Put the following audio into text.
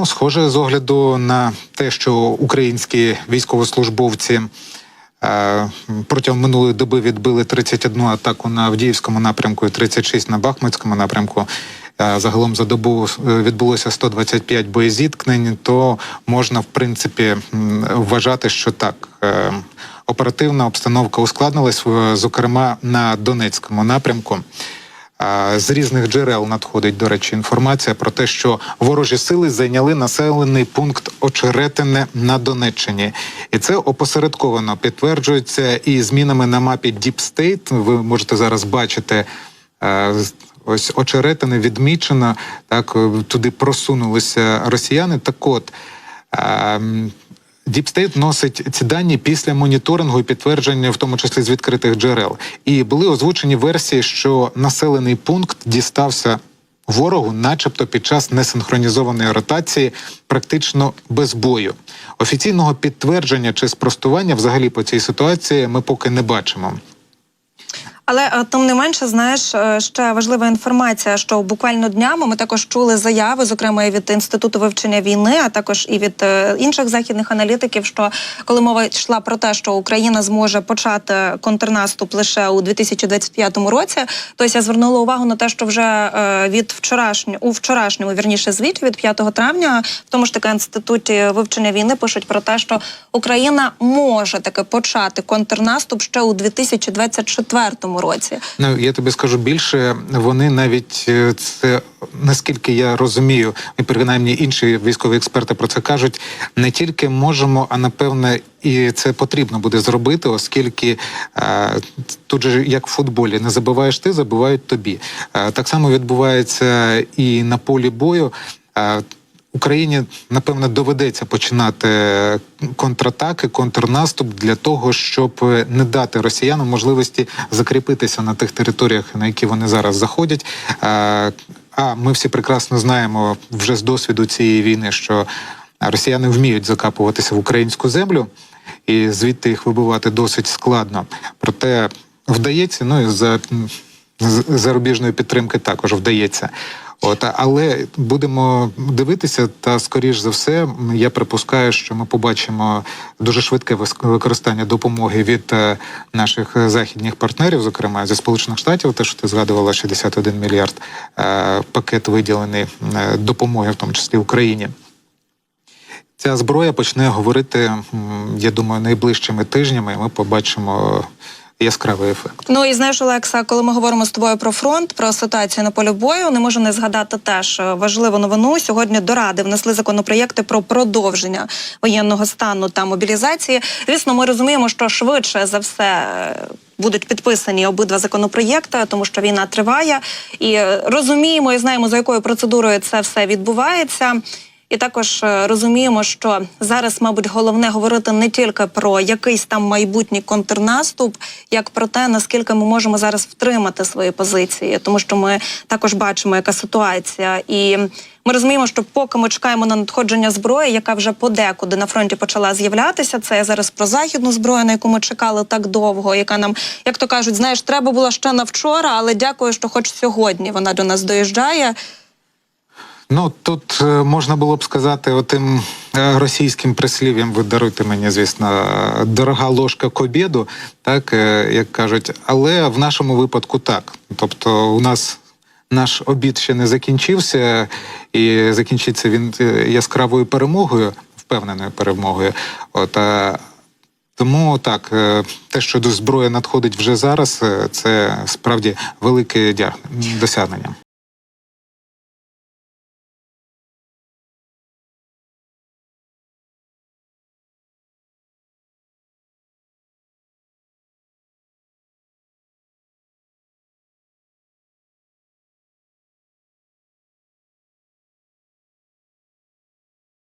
Ну, Схоже, з огляду на те, що українські військовослужбовці е, протягом минулої доби відбили 31 атаку на Авдіївському напрямку і 36 на Бахмутському напрямку. е, Загалом за добу е, відбулося 125 боєзіткнень, то можна в принципі вважати, що так. Оперативна обстановка ускладнилась, зокрема на Донецькому напрямку. З різних джерел надходить, до речі, інформація про те, що ворожі сили зайняли населений пункт Очеретине на Донеччині, і це опосередковано підтверджується і змінами на мапі State. Ви можете зараз бачити. е, Ось очеретине відмічено, так е, туди просунулися росіяни. Так от State носить ці дані після моніторингу і підтвердження, в тому числі з відкритих джерел. І були озвучені версії, що населений пункт дістався ворогу, начебто під час несинхронізованої ротації, практично без бою. Офіційного підтвердження чи спростування взагалі по цій ситуації ми поки не бачимо. Але е, тим не менше, знаєш, е, ще важлива інформація, що буквально днями ми також чули заяви, зокрема і від інституту вивчення війни, а також і від е, інших західних аналітиків. Що коли мова йшла про те, що Україна зможе почати контрнаступ лише у 2025 році, то я звернула увагу на те, що вже від вчорашнього у вчорашньому вірніше звіті від 5 травня, в тому ж таки інституті вивчення війни пишуть про те, що Україна може таки почати контрнаступ ще у 2024 році. Ну я тобі скажу більше. Вони навіть е, це наскільки я розумію, і принаймні інші військові експерти про це кажуть. Не тільки можемо, а напевне, і це потрібно буде зробити, оскільки е, тут же як в футболі не забиваєш ти, забивають тобі. Е, так само відбувається і на полі бою. Е, Україні напевно доведеться починати контратаки, контрнаступ для того, щоб не дати росіянам можливості закріпитися на тих територіях, на які вони зараз заходять. Е, А ми всі прекрасно знаємо вже з досвіду цієї війни, що росіяни вміють закапуватися в українську землю, і звідти їх вибивати досить складно. Проте вдається, ну і за зарубіжної підтримки також вдається. От, але будемо дивитися, та скоріш за все, я припускаю, що ми побачимо дуже швидке використання допомоги від е, наших західних партнерів, зокрема зі Сполучених Штатів, те, що ти згадувала, 61 мільярд е, пакет виділений е, допомоги, в тому числі Україні. Ця зброя почне говорити, я думаю, найближчими тижнями. Ми побачимо яскравий ефект. Ну і знаєш, Олекса, коли ми говоримо з тобою про фронт, про ситуацію на полі бою, не можу не згадати теж е, важливу новину. Сьогодні до ради внесли законопроєкти про продовження воєнного стану та мобілізації. Звісно, ми розуміємо, що швидше за все. е, Будуть підписані обидва законопроєкти, тому що війна триває, і е, розуміємо і знаємо, за якою процедурою це все відбувається. І також е, розуміємо, що зараз, мабуть, головне говорити не тільки про якийсь там майбутній контрнаступ, як про те, наскільки ми можемо зараз втримати свої позиції, тому що ми також бачимо, яка ситуація, і ми розуміємо, що поки ми чекаємо на надходження зброї, яка вже подекуди на фронті почала з'являтися. Це я зараз про західну зброю, на яку ми чекали так довго, яка нам, як то кажуть, знаєш, треба було ще на вчора, але дякую, що хоч сьогодні вона до нас доїжджає. Ну тут е, можна було б сказати отим е, російським прислів'ям, ви даруйте мені, звісно, дорога ложка к обіду, так е, як кажуть. Але в нашому випадку так. Тобто, у нас наш обід ще не закінчився, і закінчиться він яскравою перемогою, впевненою перемогою. От а тому так, те, що до зброї надходить вже зараз, це справді велике досягнення.